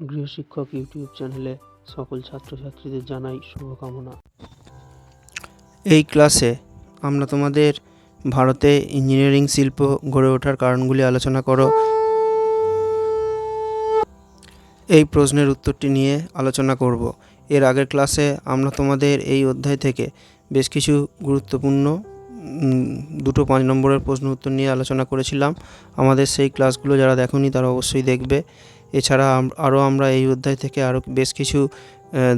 গৃহশিক্ষক YouTube চ্যানেলে সকল ছাত্রছাত্রীদের জানাই শুভকামনা। এই ক্লাসে আমরা তোমাদের ভারতে ইঞ্জিনিয়ারিং শিল্প গড়ে ওঠার কারণগুলি আলোচনা করো। এই প্রশ্নের উত্তরটি নিয়ে আলোচনা করব। এর আগের ক্লাসে আমরা তোমাদের এই অধ্যায় থেকে বেশ কিছু গুরুত্বপূর্ণ দুটো পাঁচ নম্বরের প্রশ্ন উত্তর নিয়ে আলোচনা করেছিলাম। আমাদের সেই ক্লাসগুলো যারা দেখোনি তারা অবশ্যই দেখবে। এছাড়া আরও আমরা এই অধ্যায় থেকে আরও বেশ কিছু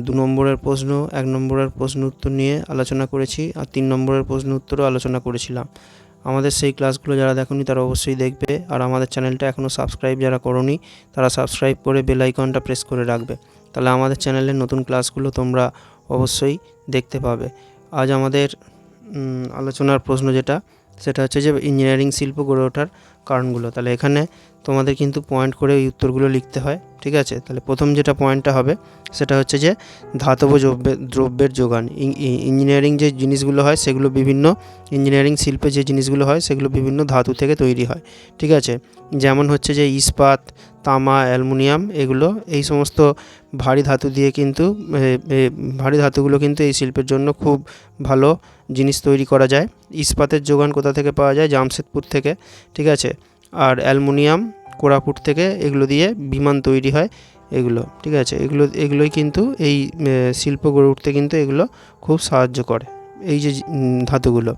দু নম্বরের প্রশ্ন, এক নম্বরের প্রশ্ন উত্তর নিয়ে আলোচনা করেছি আর তিন নম্বরের প্রশ্ন উত্তরও আলোচনা করেছিলাম। আমাদের সেই ক্লাসগুলো যারা দেখোনি তারা অবশ্যই দেখবে আর আমাদের চ্যানেলটা এখনও সাবস্ক্রাইব যারা করোনি তারা সাবস্ক্রাইব করে বেল আইকনটা প্রেস করে রাখবে। তাহলে আমাদের চ্যানেলের নতুন ক্লাসগুলো তোমরা অবশ্যই দেখতে পাবে। আজ আমাদের আলোচনার প্রশ্ন যেটা, সেটা হচ্ছে যে, ইঞ্জিনিয়ারিং শিল্প গড়ে ওঠার কারণগুলো। তাহলে এখানে তোমাদের কিন্তু পয়েন্ট করে এই উত্তরগুলো লিখতে হয়, ঠিক আছে? তাহলে প্রথম যেটা পয়েন্টটা হবে, সেটা হচ্ছে যে ধাতব দ্রব্যের যোগান। ইঞ্জিনিয়ারিং যে জিনিসগুলো হয়, সেগুলো বিভিন্ন ইঞ্জিনিয়ারিং শিল্পে যে জিনিসগুলো হয়, সেগুলো বিভিন্ন ধাতু থেকে তৈরি হয়, ঠিক আছে? যেমন হচ্ছে যে ইস্পাত, তামা, অ্যালুমিনিয়াম, এগুলো, এই সমস্ত ভারী ধাতু দিয়ে কিন্তু ভারী ধাতুগুলো কিন্তু এই শিল্পের জন্য খুব ভালো জিনিস তৈরি করা যায়। ইস্পাতের যোগান কোথা থেকে পাওয়া যায়? জামশেদপুর থেকে, ঠিক আছে? আর অ্যালমোনিয়াম, কোরাপুট থেকে এগুলো দিয়ে বিমান তৈরি হয় এগুলো, ঠিক আছে? এগুলো, এগুলোই কিন্তু এই শিল্প গড়ে উঠতে কিন্তু এগুলো খুব সাহায্য করে, এই যে ধাতুগুলো।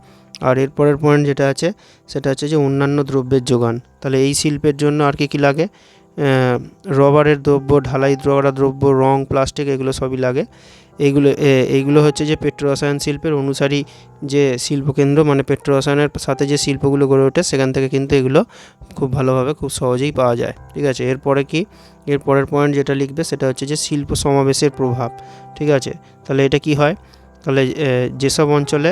আর এরপরের পয়েন্ট যেটা আছে, সেটা হচ্ছে যে অন্যান্য দ্রব্যের যোগান। তাহলে এই শিল্পের জন্য আর কি কী লাগে? রবারের দ্রব্য, ঢালাই দ্ররা দ্রব্য, রং, প্লাস্টিক এগুলো সবই লাগে। এইগুলো এইগুলো হচ্ছে যে পেট্রোরসায়ন শিল্পের অনুসারী যে শিল্পকেন্দ্র মানে পেট্রোরসায়নের সাথে যে শিল্পগুলো গড়ে ওঠে, সেখান থেকে কিন্তু এগুলো খুব ভালোভাবে, খুব সহজেই পাওয়া যায়। ঠিক আছে? এরপরে কি? এর পরের পয়েন্ট যেটা লিখবে, সেটা হচ্ছে যে শিল্প সমাবেশের প্রভাব। ঠিক আছে? তাহলে এটা কি হয়? তাহলে যেসব অঞ্চলে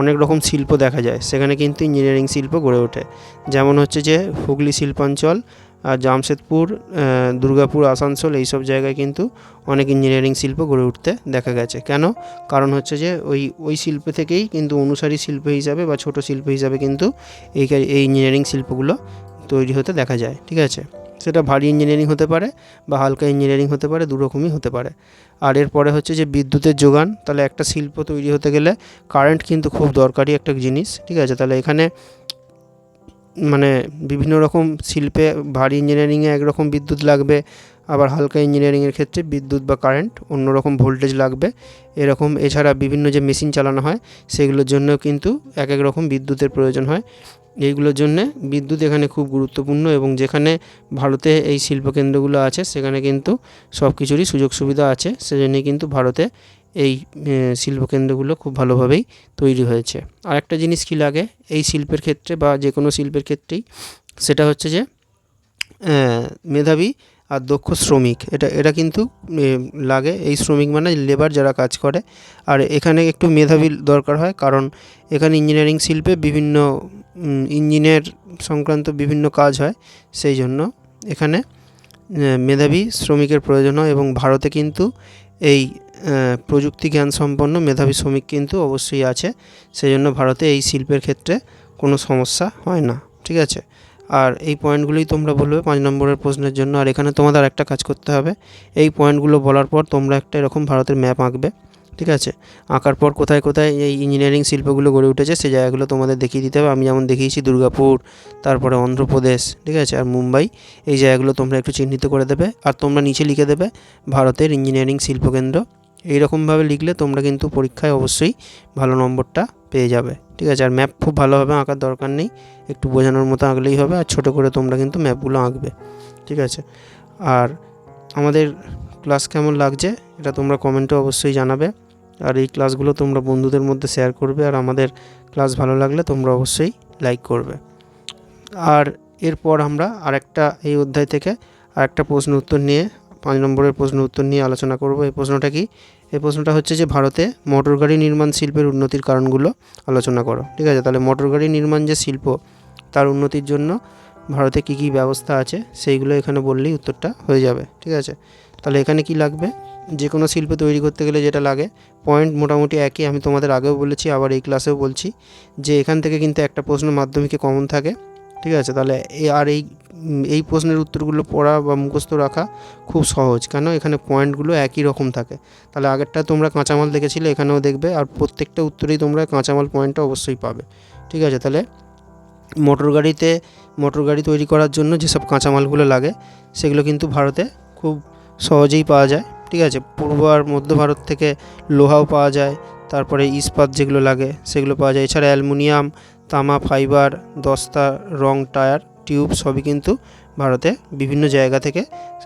অনেক রকম শিল্প দেখা যায়, সেখানে কিন্তু ইঞ্জিনিয়ারিং শিল্প গড়ে ওঠে। যেমন হচ্ছে যে হুগলি শিল্পাঞ্চল আর জামশেদপুর দুর্গাপুর, আসানসোল এইসব জায়গায় কিন্তু অনেক ইঞ্জিনিয়ারিং শিল্প গড়ে উঠতে দেখা গেছে। কেন? কারণ হচ্ছে যে ওই ওই শিল্প থেকেই কিন্তু অনুসারী শিল্প হিসাবে বা ছোট শিল্প হিসাবে কিন্তু এই এই ইঞ্জিনিয়ারিং শিল্পগুলো তৈরি হতে দেখা যায়, ঠিক আছে? সেটা ভারী ইঞ্জিনিয়ারিং হতে পারে বা হালকা ইঞ্জিনিয়ারিং হতে পারে, দুরকমই হতে পারে। আর এরপরে হচ্ছে যে বিদ্যুতের যোগান, তাহলে একটা শিল্প তৈরি হতে গেলে কারেন্ট কিন্তু খুব দরকারি একটা জিনিস, ঠিক আছে? তাহলে এখানে মানে বিভিন্ন রকম শিল্পে ভারী ইঞ্জিনিয়ারিংয়ে একরকম বিদ্যুৎ লাগবে, আবার হালকা ইঞ্জিনিয়ারিংয়ের ক্ষেত্রে বিদ্যুৎ বা কারেন্ট অন্যরকম ভোল্টেজ লাগবে। এরকম এছাড়া বিভিন্ন যে মেশিন চালানো হয়, সেগুলোর জন্য কিন্তু এক এক রকম বিদ্যুতের প্রয়োজন হয়। এইগুলোর জন্যে বিদ্যুৎ এখানে খুব গুরুত্বপূর্ণ এবং যেখানে ভারতে এই শিল্পকেন্দ্রগুলো আছে, সেখানে কিন্তু সব কিছুরই সুযোগ সুবিধা আছে। সেজন্যই কিন্তু ভারতে এই শিল্পকেন্দ্রগুলো খুব ভালোভাবেই তৈরি হয়েছে। আর একটা জিনিস কী লাগে? এই শিল্পের ক্ষেত্রে বা যে কোনো শিল্পের ক্ষেত্রেই সেটা হচ্ছে যে মেধাবী আর দক্ষ শ্রমিক। এটা এটা কিন্তু লাগে। এই শ্রমিক মানে লেবার যারা কাজ করে। আর এখানে একটু মেধাবী দরকার হয় কারণ এখানে ইঞ্জিনিয়ারিং শিল্পে বিভিন্ন উম, ইঞ্জিনের সংক্রান্ত বিভিন্ন কাজ হয় সেই জন্য এখানে মেধাবী শ্রমিকের প্রয়োজন হয় এবং ভারতে কিন্তু এই প্রযুক্তি জ্ঞান সম্পন্ন মেধাবী শ্রমিক কিন্তু অবশ্যই আছে। সেই জন্য ভারতে এই শিল্পের ক্ষেত্রে কোনো সমস্যা হয় না। ঠিক আছে? আর এই পয়েন্টগুলোই তোমরা বলবে পাঁচ নম্বরের প্রশ্নের জন্য। আর এখানে তোমাদের একটা কাজ করতে হবে। এই পয়েন্টগুলো বলার পর তোমরা একটা এরকম ভারতের ম্যাপ আঁকবে, ঠিক আছে? আঁকার পর কোথায় কোথায় এই ইঞ্জিনিয়ারিং শিল্পগুলো গড়ে উঠেছে সেই জায়গাগুলো তোমাদের দেখিয়ে দিতে হবে। আমি যেমন দেখিয়েছি দুর্গাপুর, তারপরে অন্ধ্রপ্রদেশ, ঠিক আছে? আর মুম্বাই, এই জায়গাগুলো তোমরা একটু চিহ্নিত করে দেবে। আর তোমরা নিচে লিখে দেবে, ভারতের ইঞ্জিনিয়ারিং শিল্পকেন্দ্র। এইরকমভাবে লিখলে তোমরা কিন্তু পরীক্ষায় অবশ্যই ভালো নম্বরটা পেয়ে যাবে। ঠিক আছে? আর ম্যাপ খুব ভালোভাবে আঁকার দরকার নেই। একটু বোঝানোর মতো আঁকলেই হবে আর ছোটো করে তোমরা কিন্তু ম্যাপগুলো আঁকবে। ঠিক আছে? আর আমাদের ক্লাস কেমন লাগছে এটা তোমরা কমেন্টে অবশ্যই জানাবে। আর এই ক্লাসগুলো তোমরা বন্ধুদের মধ্যে শেয়ার করবে আর আমাদের ক্লাস ভালো লাগলে তোমরা অবশ্যই লাইক করবে। আর এরপর আমরা আরেকটা এই অধ্যায় থেকে আরেকটা প্রশ্ন উত্তর নিয়ে পাঁচ নম্বরের প্রশ্ন উত্তর নিয়ে আলোচনা করব। এই প্রশ্নটা কি? এই প্রশ্নটা হচ্ছে যে, ভারতে মোটর গাড়ি নির্মাণ শিল্পের উন্নতির কারণগুলো আলোচনা করো। ঠিক আছে? তাহলে মোটর গাড়ি নির্মাণ যে শিল্প, তার উন্নতির জন্য ভারতে কী কী ব্যবস্থা আছে, সেইগুলো এখানে বললেই উত্তরটা হয়ে যাবে। ঠিক আছে? তাহলে এখানে কি লাগবে? যে কোনো শিল্প তৈরি করতে গেলে যেটা লাগে পয়েন্ট মোটামুটি একই, আমি তোমাদের আগেও বলেছি, আবার এই ক্লাসেও বলছি, যে এখান থেকে কিন্তু একটা প্রশ্ন মাধ্যমিকে কমন থাকে। ঠিক আছে? তাহলে আর এই এই প্রশ্নের উত্তরগুলো পড়া বা মুখস্থ রাখা খুব সহজ। কেন? এখানে পয়েন্টগুলো একই রকম থাকে। তাহলে আগেরটা তোমরা কাঁচামাল দেখেছিলে, এখানেও দেখবে, আর প্রত্যেকটা উত্তরেই তোমরা কাঁচামাল পয়েন্টটা অবশ্যই পাবে। ঠিক আছে? তাহলে মোটর গাড়িতে, মোটর গাড়ি তৈরি করার জন্য যেসব কাঁচামালগুলো লাগে, সেগুলো কিন্তু ভারতে খুব সহজেই পাওয়া যায়। ঠিক আছে? পূর্ব আর মধ্য ভারত থেকে লোহাও পাওয়া যায়। তারপরে ইস্পাত যেগুলো লাগে সেগুলো পাওয়া যায়। এছাড়া অ্যালুমিনিয়াম, তামা, ফাইবার, দস্তা, রং, টায়ার, টিউব সবই কিন্তু ভারতে বিভিন্ন জায়গা থেকে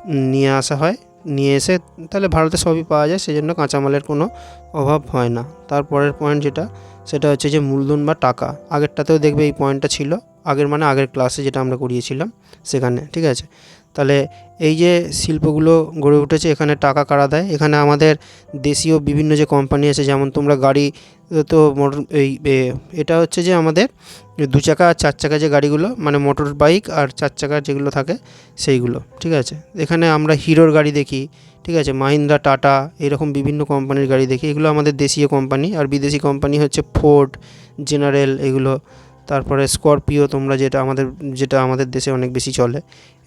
নিয়ে আসা হয়। নিয়ে এসে তাহলে ভারতে সবই পাওয়া যায়, সেজন্য কাঁচামালের কোনো অভাব হয় না। তারপরের পয়েন্ট যেটা, সেটা হচ্ছে যে মূলধন বা টাকা। আগেরটাতেও দেখবে এই পয়েন্টটা ছিল। আগের মানে আগের ক্লাসে যেটা আমরা করিয়েছিলাম সেখানে, ঠিক আছে? তাহলে এই যে শিল্পগুলো গড়ে উঠেছে, এখানে টাকা কারা দেয়? এখানে আমাদের দেশীয় বিভিন্ন যে কোম্পানি আছে, যেমন তোমরা গাড়ি তো মোটর, এই এটা হচ্ছে যে আমাদের দু চাকা আর চার চাকা যে গাড়িগুলো মানে মোটর বাইক আর চার চাকা যেগুলো থাকে সেইগুলো, ঠিক আছে? এখানে আমরা হিরোর গাড়ি দেখি, ঠিক আছে? মাহিন্দ্রা, টাটা, এরকম বিভিন্ন কোম্পানির গাড়ি দেখি। এগুলো আমাদের দেশীয় কোম্পানি আর বিদেশি কোম্পানি হচ্ছে ফোর্ড জেনারেল এগুলো। তারপরে স্করপিও তোমরা যেটা আমাদের যেটা আমাদের দেশে অনেক বেশি চলে,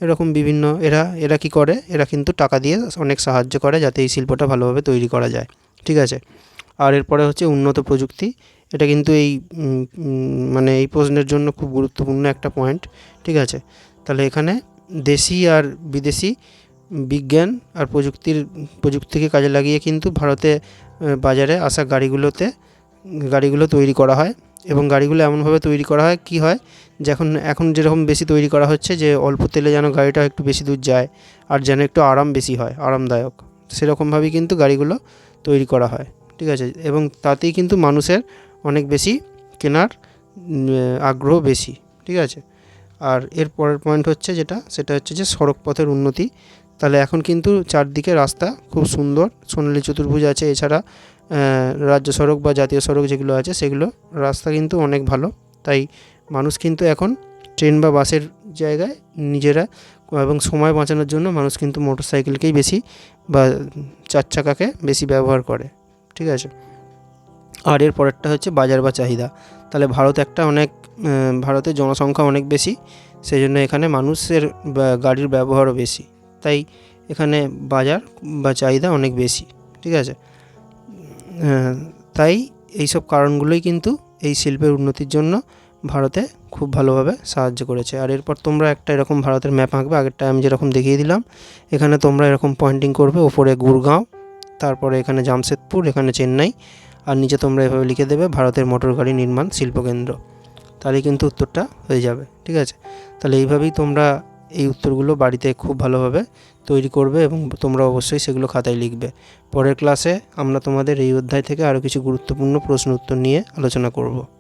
এরকম বিভিন্ন, এরা এরা কি করে? এরা কিন্তু টাকা দিয়ে অনেক সাহায্য করে যাতে এই শিল্পটা ভালোভাবে তৈরি করা যায়, ঠিক আছে? আর এরপরে হচ্ছে উন্নত প্রযুক্তি, এটা কিন্তু এই মানে এই প্রশ্নের জন্য খুব গুরুত্বপূর্ণ একটা পয়েন্ট ঠিক আছে? তাহলে এখানে দেশি আর বিদেশি বিজ্ঞান আর প্রযুক্তির, প্রযুক্তিকে কাজে লাগিয়ে কিন্তু ভারতে, বাজারে আসা গাড়িগুলোতে, গাড়িগুলো তৈরি করা হয়। এবং গাড়িগুলো এমনভাবে তৈরি করা হয়, কি হয়? যখন, এখন যেরকম বেশি তৈরি করা হচ্ছে যে অল্প তেলে যেন গাড়িটা একটু বেশি দূর যায় আর যেন একটু আরাম বেশি হয়, আরামদায়ক। সেরকমভাবেই কিন্তু গাড়িগুলো তৈরি করা হয়, ঠিক আছে? এবং তাতেই কিন্তু মানুষের অনেক বেশি কেনার আগ্রহ বেশি, ঠিক আছে? আর এর পরের পয়েন্ট হচ্ছে যেটা, সেটা হচ্ছে যে সড়ক পথের উন্নতি। তাহলে এখন কিন্তু চারদিকে রাস্তা খুব সুন্দর, সোনালী চতুর্ভুজ আছে, এছাড়া রাজ্য সড়ক বা জাতীয় সড়ক যেগুলো আছে সেগুলো রাস্তা কিন্তু অনেক ভালো। তাই মানুষ কিন্তু এখন ট্রেন বা বাসের জায়গায় নিজেরা এবং সময় বাঁচানোর জন্য মানুষ কিন্তু মোটর সাইকেলকেই বেশি বা চার চাকাকে বেশি ব্যবহার করে। ঠিক আছে? আর এর পরেরটা হচ্ছে বাজার বা চাহিদা। তাহলে ভারত একটা অনেক ভারতের জনসংখ্যা অনেক বেশি সেই জন্য এখানে মানুষের গাড়ির ব্যবহারও বেশি। তাই এখানে বাজার বা চাহিদা অনেক বেশি। ঠিক আছে? তাই এইসব কারণগুলোই কিন্তু এই শিল্পের উন্নতির জন্য ভারতে খুব ভালোভাবে সাহায্য করেছে। আর এরপর তোমরা একটা এরকম ভারতের ম্যাপ আঁকবে, আগেরটা আমি যেরকম দেখিয়ে দিলাম। এখানে তোমরা এরকম পয়েন্টিং করবে, ওপরে গুরগাঁও, তারপরে এখানে জামশেদপুর, এখানে চেন্নাই, আর নিচে তোমরা এভাবে লিখে দেবে, ভারতের মোটর গাড়ি নির্মাণ শিল্পকেন্দ্র। তাহলে কিন্তু উত্তরটা হয়ে যাবে, ঠিক আছে? তাহলে এইভাবেই তোমরা এই উত্তরগুলো বাড়িতে খুব ভালোভাবে তৈরি করবে এবং তোমরা অবশ্যই সেগুলো খাতায় লিখবে। পরের ক্লাসে আমরা তোমাদের এই অধ্যায় থেকে আরও কিছু গুরুত্বপূর্ণ প্রশ্ন উত্তর নিয়ে আলোচনা করব।